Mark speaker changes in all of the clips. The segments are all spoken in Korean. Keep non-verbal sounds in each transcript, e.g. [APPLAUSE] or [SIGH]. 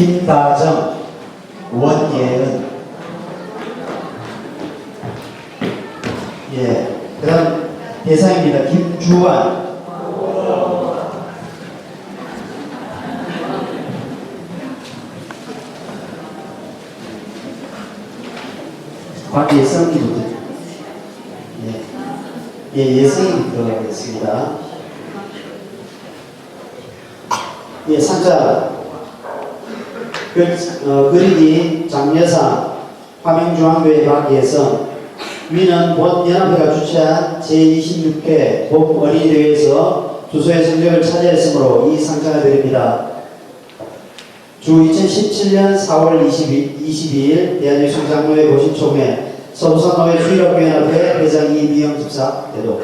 Speaker 1: 김다정, 원예은. 예, 그 다음 대상입니다. 김주환. 곽예성이부터. 예, 예 예성이부터 하겠습니다. 예, 상자. 글, 어, 그리기 장여상 화명중앙교회 박예성 위는 본 연합회가 주최한 제26회 봄 어린이대회에서 주소의 성적을 차지했으므로 이 상장을 드립니다. 주 2017년 4월 22, 22일 대한예술장로회 보신총회 서부산노회 주일학교연합회 회장 이미영 집사 대도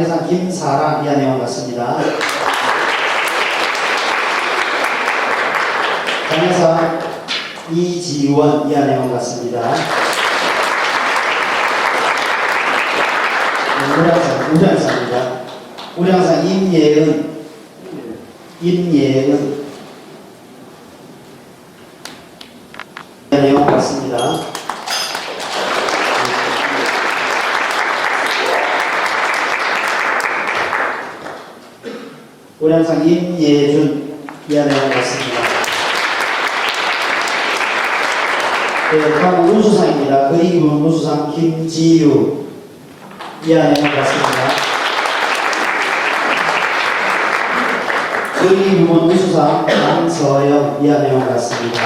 Speaker 1: 예, 장례상 김사랑 이하내와 같습니다. 장례상 이지원 이하내와 같습니다. 네, 우량상, 우량상입니다. 우량상 임예은, 임예은 이하내와 같습니다. 우량상 임예준 이하내와 같습니다. 네, 다음은 우수상입니다. 그리고 우수상 김지유 이하내와 같습니다. 그리고 우수상 강서영 이하내와 같습니다.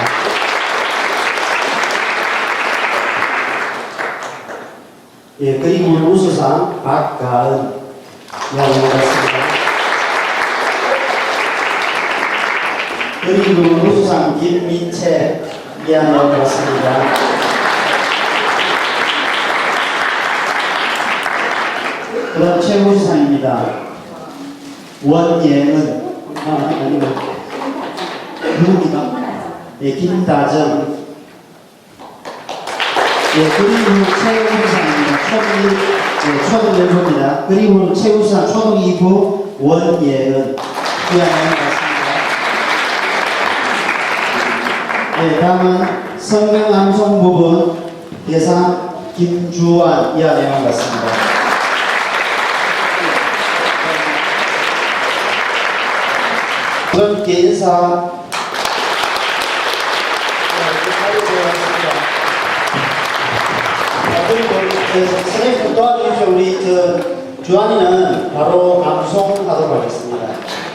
Speaker 1: 예, 그리고 우수상 박가은 이하내와 같습니다. 그리고 우수상 김민채 같습니다. 그다음 최우수상입니다. 원예은 아 아니고 누굽니까? 예, 김다정. 예, 그리고 최우수상입니다. 초등 예, 초등 멤버입니다. 그리고 최우수상 초등 2부 원예은 같습니다. 네, 다음은 성명 암송 부분 대상 김주환 이하내와 같습니다. 부장님께 인사. 그 선생님 좀 도와주십시오. 우리 저 주환이는 바로 암송하도록 하겠습니다.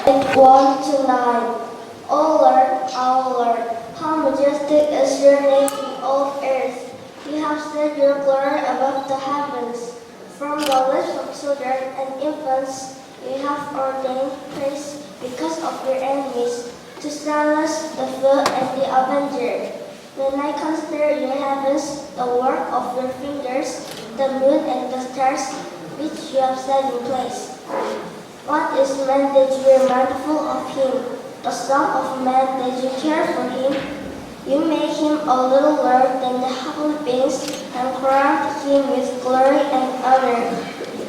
Speaker 2: O is your name in all earth. You have set your glory above the heavens. From the lips of children and infants, you have ordained praise because of your enemies, to silence the fool and the avenger. When I consider your heavens, the work of your fingers, the moon and the stars, which you have set in place. What is man that you are mindful of him? The Son of Man that you care for him? You make him a little lower than the heavenly beings and crown him with glory and honor.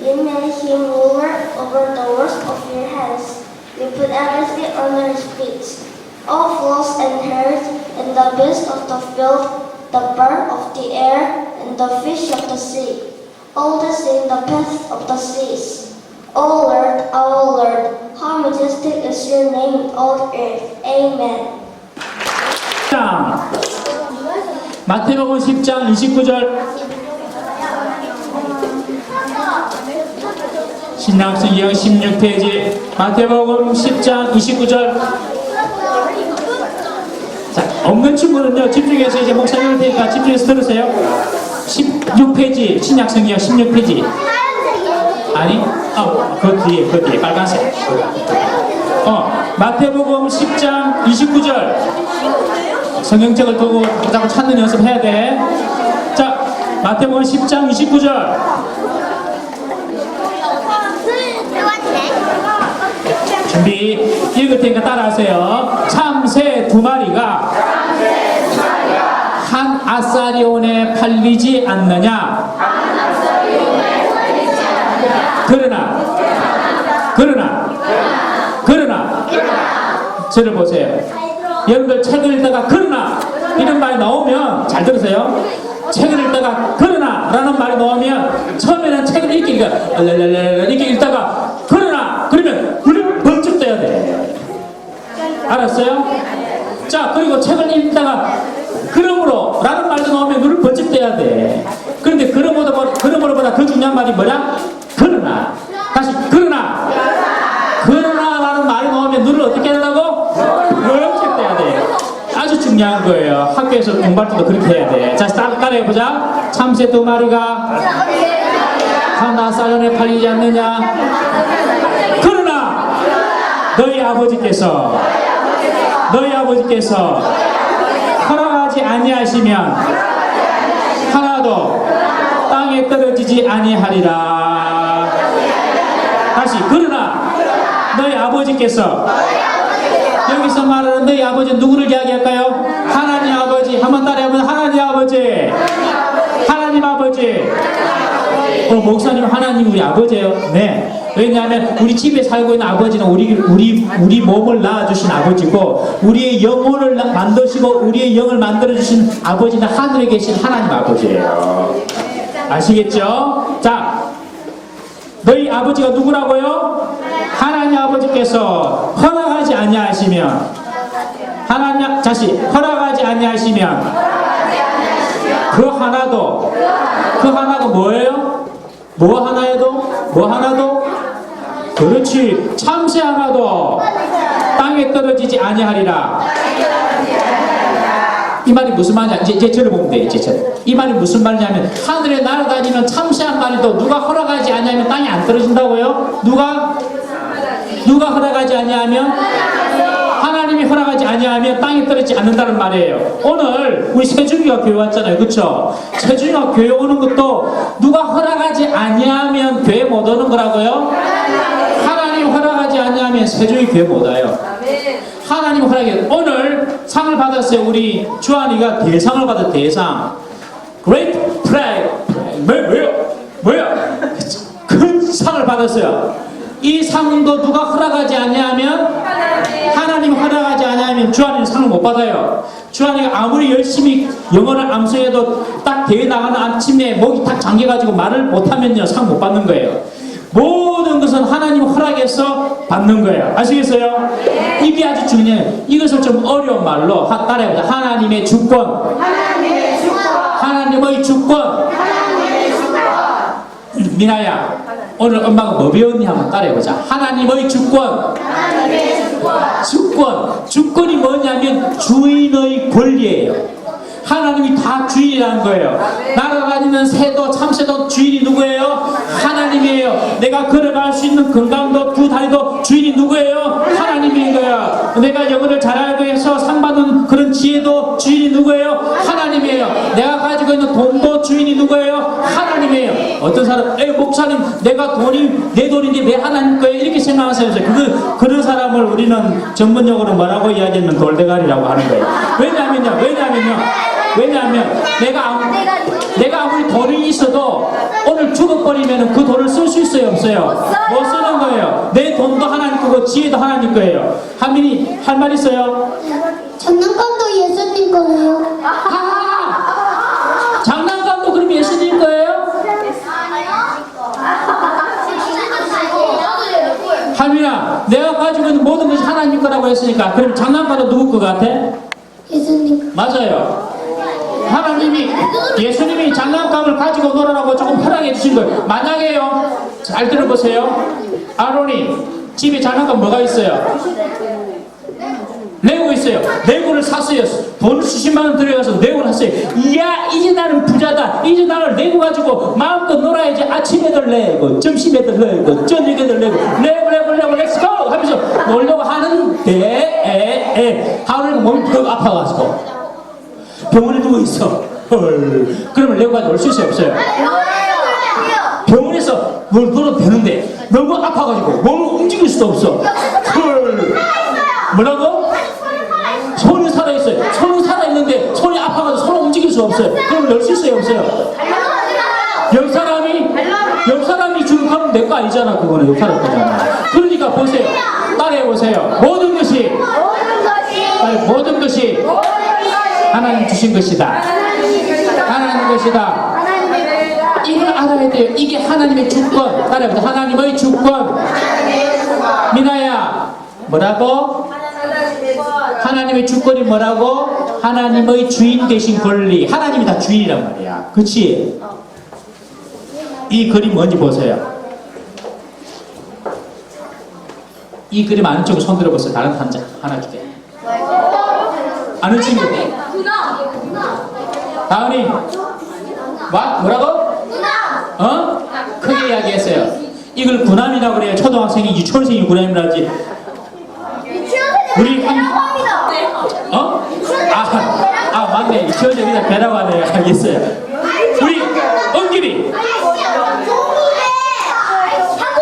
Speaker 2: You made him ruler over the works of your hands. You put everything under his feet. All flocks and herds, and the beasts of the field, the bird of the air, and the fish of the sea. All this in the paths of the seas. O Lord, our Lord, how majestic is your name in all earth. Amen.
Speaker 3: 10장 마태복음 10장 29절. 신학생 2학 16페이지. 마태복음 10장 29절. 자 없는 친구는요 집중해서 이제 목사님 할 테니까 집중해서 들으세요. 16페이지 신약성 2학 16페이지. 아니 어 그 뒤에 그 뒤에 빨간색. 어 마태복음 10장 29절 성경책을 두고 자꾸 찾는 연습해야 돼. 자, 마태복음 10장 29절. 준비. 읽을 테니까 따라하세요. 참새 두 마리가 한 아사리온에 팔리지 않느냐? 그러나 그러나 그러나 저를 보세요. 여러분들 책을 읽다가 그러나 이런 말이 나오면 잘 들으세요. 책을 읽다가 그러나 라는 말이 나오면 처음에는 책을 읽기가 이렇게 읽다가 그러나 그러면 눈이 번쩍 떠야 돼. 알았어요? 자 그리고 책을 읽다가 그러므로 라는 말도 나오면 눈을 번쩍 떼야 돼. 그런데 그러므로 그러므로보다 더 중요한 말이 뭐냐? 그러나 다시 그러나 그러나라는 말이 나오면 눈을 어떻게 하려고? 번쩍 떼야 돼. 아주 중요한 거예요. 학교에서 공부할 때도 그렇게 해야 돼. 자, 따- 따라해보자. 참새 두 마리가 하나 사전에 팔리지 않느냐? 그러나 너희 아버지께서 너희 아버지께서 허락하지 아니하시면 하나도 땅에 떨어지지 아니하리라. 다시 그러나 너희 아버지께서 여기서 말하는 너희 아버지 누구를 이야기할까요? 한번 따라해보면 하나님 아버지 하나님 아버지 어, 목사님 하나님 우리 아버지예요. 네. 왜냐하면 우리 집에 살고 있는 아버지는 우리 우리 우리 몸을 낳아 주신 아버지고 우리의 영혼을 나- 만드시고 우리의 영을 만들어 주신 아버지는 하늘에 계신 하나님 아버지예요. 아시겠죠? 자, 너희 아버지가 누구라고요? 하나님 아버지께서 허락하지 아니하시면 하나님 다시 허락하지 아니하시면 그 하나도 그 하나가 뭐예요? 뭐 하나에도? 뭐 하나도? 그렇지. 참새 하나도 땅에 떨어지지 아니하리라. 이 말이 무슨 말이냐? 이제, 이제 저를 보면 돼 이제 저이 말이 무슨 말이냐면 하늘에 날아다니는 참새 한 마리도 누가 허락하지 아니하면 땅에 안 떨어진다고요? 누가? 누가 허락하지 아니하면 하나님이 허락하지 아니하면 땅에 떨어지지 않는다는 말이에요. 오늘 우리 세중이가 교회 왔잖아요. 그렇죠? 세중이가 교회 오는 것도 누가 허락하지 아니하면 교회 못 오는 거라고요? 하나님 허락하지 아니하면 세중이 교회 못 와요. 하나님 허락해 오늘 상을 받았어요. 우리 주한이가 대상을 받았 대상. Great Pride. 뭐, 뭐요? 뭐요? 큰 상을 받았어요. 이 상도 누가 허락하지 아니하면 하나님 허락하지 않으면 주한이는 상을 못 받아요. 주한이가 아무리 열심히 영어를 암송해도 딱 대회 나가는 아침에 목이 딱 잠겨가지고 말을 못하면요 상 못 받는 거예요. 모든 것은 하나님 허락해서 받는 거예요. 아시겠어요? 이게 아주 중요해요. 이것을 좀 어려운 말로 하- 따라해보자. 하나님의 주권. 하나님의 주권. 미나야, 오늘 엄마가 뭐 배웠니 한번 따라해보자. 하나님의 주권. 주권. 주권이 뭐냐면 주인의 권리예요. 하나님이 다 주인이라는 거예요. 날아다니는 새도 참새도 주인이 누구예요? 하나님이에요. 내가 걸어갈 수 있는 건강도 두 다리도 주인이 누구예요? 하나님인 거야. 내가 영어를 잘하고 해서 상 받는 그런 지혜도 주인이 누구예요? 하나님이에요. 내가 가지고 있는 돈도 주인이 누구예요? 하나님이에요. 어떤 사람, 에 목사님, 내가 돈이 내 돈인데 왜 하나님 거예요? 이렇게 생각하세요. 그 사람을 우리는 전문용어로 뭐라고 이야기하면 돌대가리라고 하는 거예요. 왜냐하면요, 왜냐하면요, 왜냐하면 내가 아무, 내가 아무리 돈이 있어도 오늘 죽어버리면 그 돈을 쓸 수 있어요, 없어요? 못 쓰는 거예요. 내 돈도 하나님 거고 지혜도 하나님 거예요. 한민이 할 말 있어요?
Speaker 2: 장난감도 예수님 거예요.
Speaker 3: 아! 장난감도 그럼 예수님 거예요? 하민아, 내가 가지고 있는 모든 것이 하나님 거라고 했으니까 그럼 장난감도 누구 거 같아?
Speaker 2: 예수님.
Speaker 3: 맞아요. 하나님이 예수님이 장난감을 가지고 놀아라고 조금 허락해 주신 거예요. 만약에요, 잘 들어보세요. 아론이 집에 장난감 뭐가 있어요? 레고 있어요. 레고를 샀어요. 돈 수십만 원 들여가서 레고를 샀어요. 이야, 이제 나는 부자다. 이제 나는 레고 가지고 마음껏 놀아야지. 아침에도 레고, 점심에도 레고, 저녁에도 레고, 레고, 레고! 놀려고 하는데, 하루는 몸이 더 아파가지고. 병원에 누워 있어. 헐. 그러면 레고가 놀 수 있어요, 없어요? 병원에서 뭘 놀아도 되는데 너무 아파가지고 몸을 움직일 수도 없어. 헐. 뭐라고? 손이 살아있어요. 손이 살아있는데 손이 아파가지고 손을 움직일 수 없어요. 그럼 열수 있어요, 없어요? 옆 사람이, 옆 사람이 가면 내욕 아니잖아 그거는 욕하는 거잖아 그러니까 보세요 따라해 보세요. 모든 것이 모든 것이
Speaker 2: 모든 것이
Speaker 3: 하나님 주신 것이다. 하나님 것이다. 이걸 알아야 돼요. 이게 하나님의 주권. 따라해보자 하나님의 주권. 미나야 뭐라고? 하나님의 주권이 뭐라고? 하나님의 주인 되신 권리. 하나님이 다 주인이란 말이야. 그치? 이 그림 뭔지 보세요 이 그림 아는 친구 손 들어보세요. 다른 한장 하나 줄게 아는 친구. 다은이 뭐? 뭐라고? 어? 크게 이야기했어요. 이걸 군함이라고 그래요. 초등학생이 유치원생이 군함이라 하지? 우리 한 어? 아, 아 맞네. 유치원생이다 배라고 하네요. 알겠어요. 우리 은길이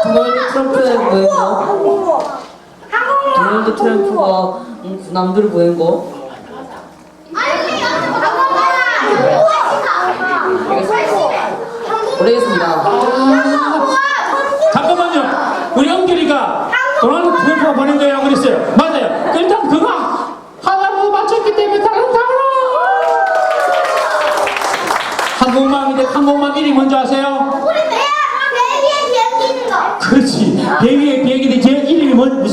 Speaker 4: 도널드 트럼프의 보행거 도널드 트럼프가 음, 남들을 보행거. 모르겠습니다.
Speaker 3: 잠깐만요. 우리 은길이가 도널드 트럼프가 보낸 거예요 그랬어요. 맞아요. 일단 그거 하나로 맞췄기 때문에 다른 다른 한국맘인데 한국맘 이름이 뭔지 아세요? 그렇지 비행기에 비행기인데 제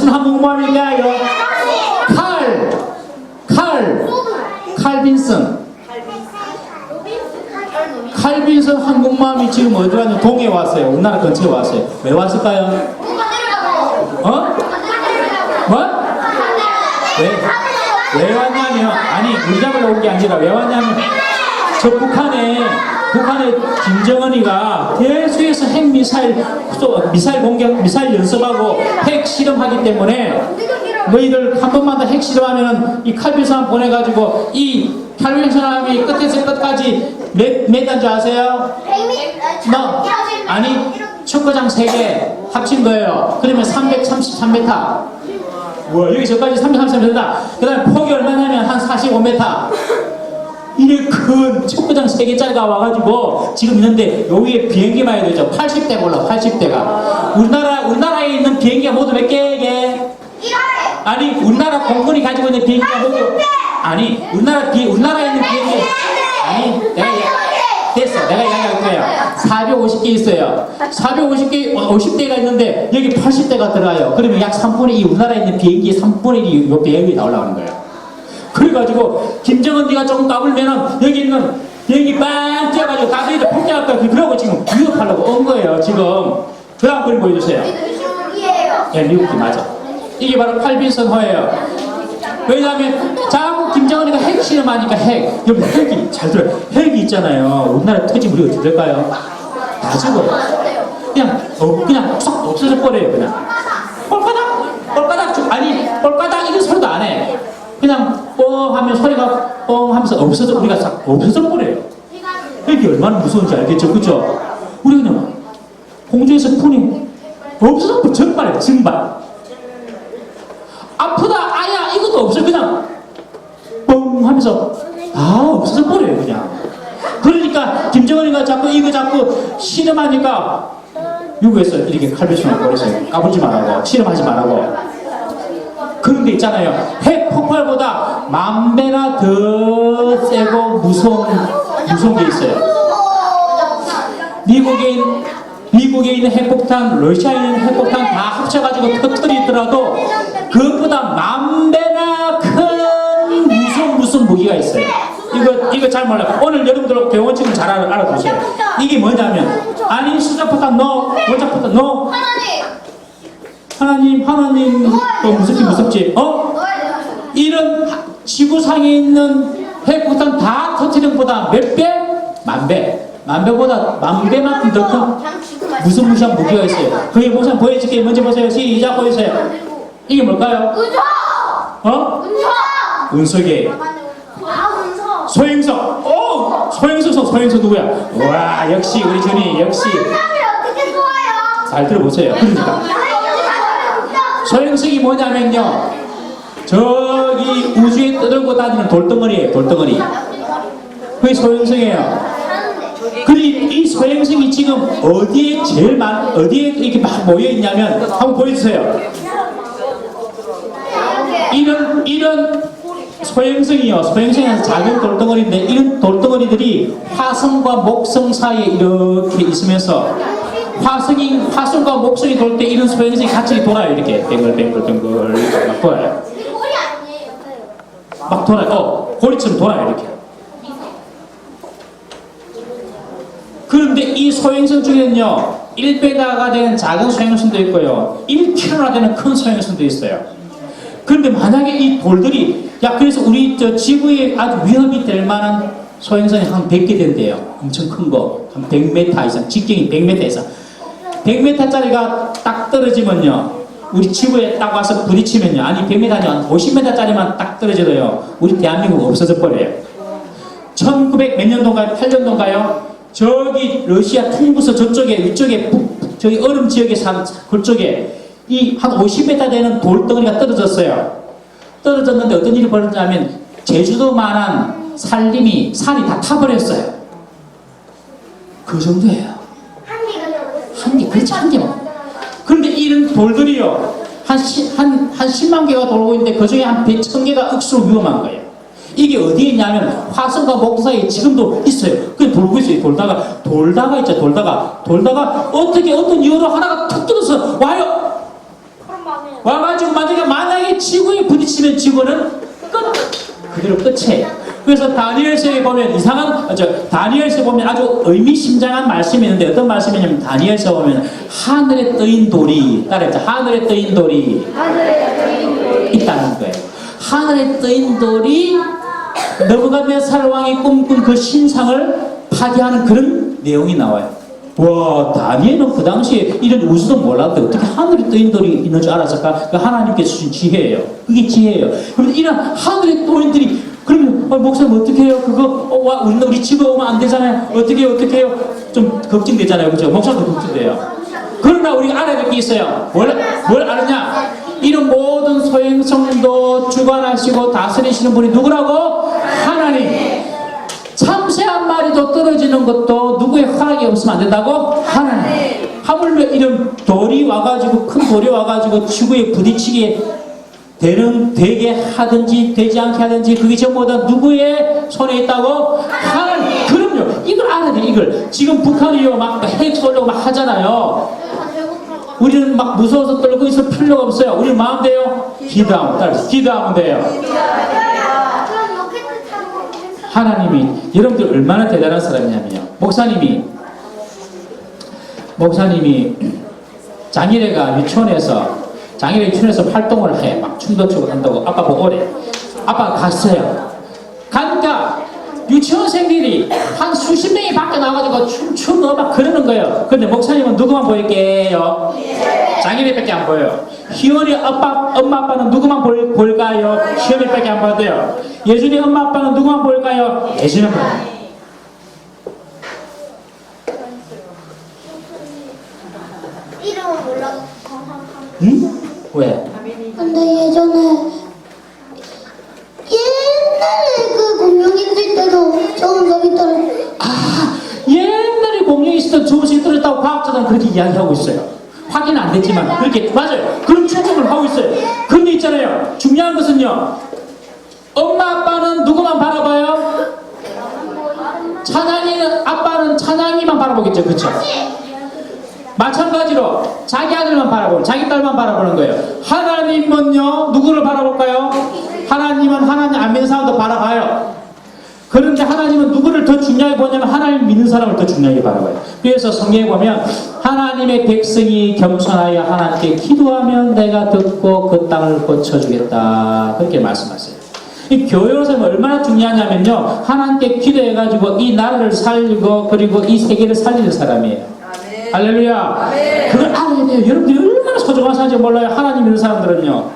Speaker 3: 무슨 이거 칼, 칼, 칼빈슨 칼빈슨 한국맘이 지금 어디 왔냐 동해 왔어요 우리나라 근처에 왔어요 왜 왔을까요? 어? 뭐? 왜? 왜 왔냐면 아니 우리 잡으러 온 게 아니라 왜 왔냐면 저 북한에 북한에 김정은이가 대수에서 핵 미사일 쏘- 미사일 공격 미사일 연습하고 핵 실험하기 때문에 너희들 한 번만 더핵 실험하면은 이 칼빈선 보내가지고 이 칼빈선함이 끝에서 끝까지 몇몇 단지 아세요? 너 아니 축구장 3개 합친 거예요. 그러면 333m. 뭐 여기 저까지 333m다. 그 다음에 폭이 얼마냐면 한 45m. 이게 큰 축구장 3개짜리가 와가지고 지금 있는데 여기에 비행기만 해야 되죠. 80대가 올라 80대가. 우리나라 우리나라에 있는 비행기가 모두 몇 개게? 아니 우리나라 공군이 가지고 있는 비행기가 모두 아니 우리나라 비 우리나라에 있는 비행기. 아니 내가 됐어. 내가 이야기할 거야 450개 있어요. 450개 50대가 있는데 여기 80대가 들어가요. 그러면 약 3분의 2 우리나라에 있는 비행기의 3분의 1이 요 비행기에 나올라가는 거예요 그래가지고 김정은 네가 조금 까불면은 여기 있는 비행기 빵 뛰어가지고 가드리를 폭격할 거야 그러고 지금 위협하려고 온 거예요 지금 그 다음 그림 보여주세요 예, 미국이 맞아. 이게 바로 칼빈선 허예요. 왜냐하면 자꾸 김정은이가 핵 실험하니까 핵 여기 핵이 잘 들어요. 핵이 있잖아요. 우리나라 터지면 우리 어떻게 될까요? 다 죽어요. 그냥 어, 그냥 쏙 없어져 버려요 그냥. 꼴까닥 죽 아니 꼴까닥 이런 소리도 안 해. 그냥 뻥 하면 소리가 뻥 하면서 없어져 우리가 싹 없어져 버려요. 핵이 얼마나 무서운지 알겠죠, 그죠? 우리 그냥 공중에서 푸니 없어져 버려 정말 정말. 아프다 아야 이것도 없어 그냥 뻥 하면서 다 없어져 버려요 그냥 그러니까 김정은이가 자꾸 이거 자꾸 실험하니까 미국에서 이렇게 칼빈슨을 버렸어요 까불지 말라고 실험하지 말라고 그런 게 있잖아요 핵 폭발보다 만 배나 더 세고 무서운 무서운 게 있어요 있는 미국에 있는 핵폭탄, 러시아에 있는 핵폭탄 다 합쳐가지고 터뜨리더라도 그것보다 만 배나 큰 무슨 무슨 무기가 있어요. 이거 이거 잘 몰라요. 오늘 여러분들 배운 지금 잘 알아, 알아두세요. 이게 뭐냐면 아니 수자폭탄 너, 원자폭탄 너, 하나님 하나님 또 무섭지 무섭지 어? 이런 하- 지구상에 있는 핵폭탄 다 터트리는 것보다 몇 배? 만 배. 만 배보다 만 배만큼 더 큰 무슨 무시한 무기가 있어요. 그게 무슨 보여줄게 먼저 보세요. 시작 보여주세요. 이게 뭘까요? 어? 운석이 소행성. 오! 소행성 소행성 누구야? 와 역시 우리 준이 역시 잘 들어보세요. 그러니까 [LAUGHS] 소행성이 뭐냐면요. 저기 우주에 떠들고 다니는 돌덩어리예요. 돌덩어리. 그게 소행성이에요. 그리고 이 소행성이 지금 어디에 제일 많, 어디에 이렇게 막 모여 있냐면 한번 보여주세요. 이런 이런 소행성이요. 소행성은 작은 돌덩어리인데 이런 돌덩어리들이 화성과 목성 사이에 이렇게 있으면서 화성이 화성과 목성이 돌 때 이런 소행성이 같이 돌아요. 이렇게 뱅글뱅글뱅글 막 돌아요. 막 돌아요. 어, 고리처럼 돌아요. 이렇게. 그런데 이 소행성 중에는요, 1배다가 되는 작은 소행성도 있고요, 1kg나 되는 큰 소행성도 있어요. 그런데 만약에 이 돌들이, 야, 그래서 우리 저 지구에 아주 위협이 될 만한 소행성이 한 100개 된대요. 엄청 큰 거. 한 100m 이상, 직경이 100m 이상. 100m짜리가 딱 떨어지면요, 우리 지구에 딱 와서 부딪히면요, 아니 100m 아니고 한 50m짜리만 딱 떨어져도요, 우리 대한민국 없어져 버려요. 1900 몇 년도인가요? 8년도인가요? 저기 러시아 통부서 저쪽에 위쪽에 북, 북- 저기 얼음 지역에 산 그쪽에 이 한 50m 되는 돌덩어리가 떨어졌어요. 떨어졌는데 어떤 일이 벌어졌냐면 제주도만한 산림이 산이 다 타버렸어요. 그 정도예요.
Speaker 2: 한 개,
Speaker 3: 그렇지 한 개만. 그런데 이런 돌들이요 한, 시, 한, 한 10만 개가 돌고 있는데 그 중에 한 100천 개가 억수로 위험한 거예요. 이게 어디에 있냐면 화성과 목사에 지금도 있어요. 그냥 돌고 있어요. 돌다가 돌다가 있죠. 돌다가 돌다가 어떻게 어떤 이유로 하나가 툭 뜯어서 와요. 와가지고 만약에 만약에 지구에 부딪히면 지구는 끝 그대로 끝이에요. 그래서 다니엘서에 보면 이상한 아, 저 다니엘서 보면 아주 의미심장한 말씀이 있는데 어떤 말씀이냐면 다니엘서 보면 하늘에 떠인 돌이 따라해보자 하늘에 떠인 돌이 있다는 거예요. 하늘에 떠인 돌이 너부갓네살 왕이 꿈꾼 그 신상을 파괴하는 그런 내용이 나와요. 와, 다니엘은 그 당시에 이런 우수도 몰랐는데 어떻게 하늘에 떠인 돌이 있는 줄 알았을까? 그 하나님께서 주신 지혜예요. 그게 지혜예요. 그런데 이런 하늘에 떠인 돌이 그러면 어, 목사님 어떻게 해요? 그거 어, 와, 우리 우리 집에 오면 안 되잖아요. 어떻게 해요? 어떻게 해요? 좀 걱정되잖아요. 그죠? 목사도 걱정돼요. 그러나 우리가 알아야 될 게 있어요. 뭘, 뭘 아느냐? 이런 모든 소행성도 주관하시고 다스리시는 분이 누구라고? 하나님. 마리도 떨어지는 것도 누구의 허락이 없으면 안 된다고? 하나님. 하물며 이런 돌이 와가지고 큰 돌이 와가지고 지구에 부딪히게 되는 되게 하든지 되지 않게 하든지 그게 전부 다 누구의 손에 있다고? 하나님. 그럼요. 이걸 알아야 돼. 이걸 지금 북한이요 막핵 쏠려고 막 하잖아요. 우리는 막 무서워서 떨고 있을 필요가 없어요. 우리 마음대로 기도하면 따라서 기도하면 돼요.
Speaker 2: 그럼 로켓 타는 거 괜찮아요?
Speaker 3: 하나님이 여러분들 얼마나 대단한 사람이냐면요. 목사님이 목사님이 장일애가 유치원에서 장일애 유치원에서 활동을 해. 막 춤도 추고 한다고 아빠 보고 오래. 아빠가 갔어요. 가니까 유치원생들이 한 수십 명이 밖에 나와가지고 춤추고 막 그러는 거예요. 근데 목사님은 누구만 보일게요? 장인애밖에 안 보여요. 희원이 아빠, 엄마 아빠는 누구만 볼, 볼까요? 희원이밖에 안 보여요. 예준이 엄마 아빠는 누구만 볼까요? 예준이만 보여요.
Speaker 2: 이름은 감사합니다.
Speaker 3: 응? 왜?
Speaker 2: 근데 예전에 옛날에 그 공룡 있을 때도 좋은 적 있더라고요.
Speaker 3: 아, 옛날에 공룡이 있었던 조금씩 떨어졌다고 과학자들은 그렇게 이야기하고 있어요. 확인 안 됐지만 그렇게 맞아요. 그런 추정을 하고 있어요. 그런데 있잖아요. 중요한 것은요. 엄마 아빠는 누구만 바라봐요? 찬양이는 아빠는 찬양이만 바라보겠죠, 그렇죠? 마찬가지로 자기 아들만 바라보고 자기 딸만 바라보는 거예요. 하나님은요 누구를 바라볼까요? 하나님은 하나님 안 믿는 사람도 바라봐요. 그런데 하나님은 누구를 더 중요하게 보냐면 하나님 믿는 사람을 더 중요하게 바라봐요. 그래서 성경에 보면 하나님의 백성이 겸손하여 하나님께 기도하면 내가 듣고 그 땅을 고쳐주겠다 그렇게 말씀하세요. 이 교회로서는 얼마나 중요하냐면요 하나님께 기도해가지고 이 나라를 살리고 그리고 이 세계를 살리는 사람이에요. 할렐루야. 그걸 알아야 돼요. 여러분들이 얼마나 소중한 사람인지 몰라요. 하나님 믿는 사람들은요.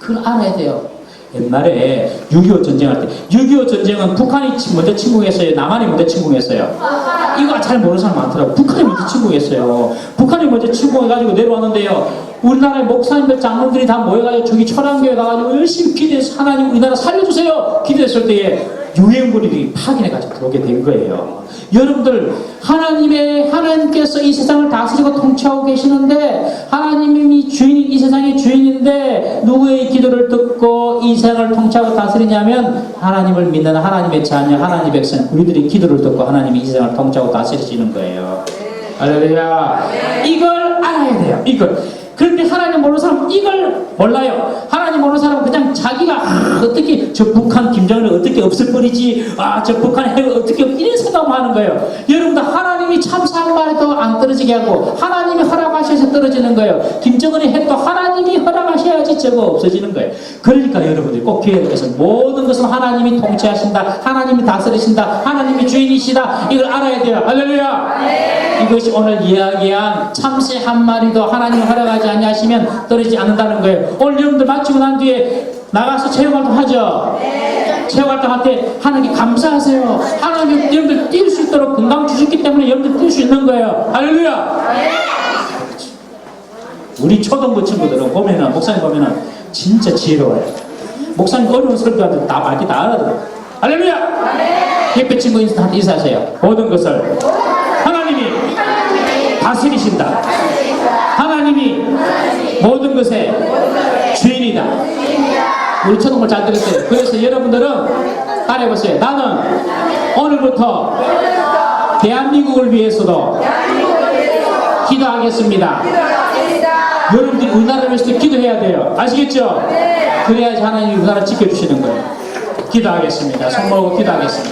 Speaker 3: 그걸 알아야 돼요. 옛날에 6.25 전쟁할 때, 6.25 전쟁은 북한이 치- 먼저 침공했어요. 남한이 먼저 침공했어요. 이거 잘 모르는 사람 많더라고요. 북한이 먼저 침공했어요. 북한이 먼저 침공해가지고 내려왔는데요. 우리나라의 목사님들, 장로들이 다 모여가지고 저기 철안교회 가가지고 열심히 기도해서 하나님 우리나라 살려주세요! 기도했을 때에 유행물이 파견해가지고 들어오게 된 거예요. 여러분들 하나님의 하나님께서 이 세상을 다스리고 통치하고 계시는데 하나님이 주인 이 세상의 주인인데 누구의 기도를 듣고 이 세상을 통치하고 다스리냐면 하나님을 믿는 하나님의 자녀 하나님의 백성 우리들이 기도를 듣고 하나님이 이 세상을 통치하고 다스리시는 거예요. 할렐루야. 이걸 알아야 돼요. 이걸. 그런데 하나님 모르는 사람은 이걸 몰라요. 하나님 모르는 사람은 그냥 자기가 아, 어떻게 저 북한 김정은을 어떻게 없애버리지 아 저 북한 핵을 어떻게 이런 생각만 하는 거예요. 여러분들 하나님이 참사 한 마리도 안 떨어지게 하고 하나님이 허락하셔서 떨어지는 거예요. 김정은의 핵도 하나님이 허락하셔야 지 저거 없어지는 거예요. 그러니까 여러분들이 꼭 기회를 내서 모든 것은 하나님이 통치하신다. 하나님이 다스리신다. 하나님이 주인이시다. 이걸 알아야 돼요. 할렐루야. 이것이 오늘 이야기한 참새 한 마리도 하나님 허락하지 아니하시면 떨어지지 않는다는 거예요. 오늘 여러분들 마치고 난 뒤에 나가서 체험활동 하죠. 체험활동 할 때 하나님께 감사하세요. 하나님 여러분들 뛸 수 있도록 건강 주셨기 때문에 여러분들 뛸 수 있는 거예요. 할렐루야. 우리 초등부 친구들은 보면은 목사님 보면은 진짜 지혜로워요. 목사님 어려운 설교하는데 다 많이 다 알아들어. 할렐루야. 옆에 친구 인사한테 인사하세요. 모든 것을 하나님이 다스리신다. 하나님이 모든 것의 주인이다. 우리 초등부 잘 들었어요. 그래서 여러분들은 따라해보세요. 나는 오늘부터 대한민국을 위해서도 기도하겠습니다. 여러분들이 우리나라를 위해서 기도해야 돼요. 아시겠죠? 그래야지 하나님이 우리나라 지켜주시는 거예요. 기도하겠습니다. 손 모으고 기도하겠습니다.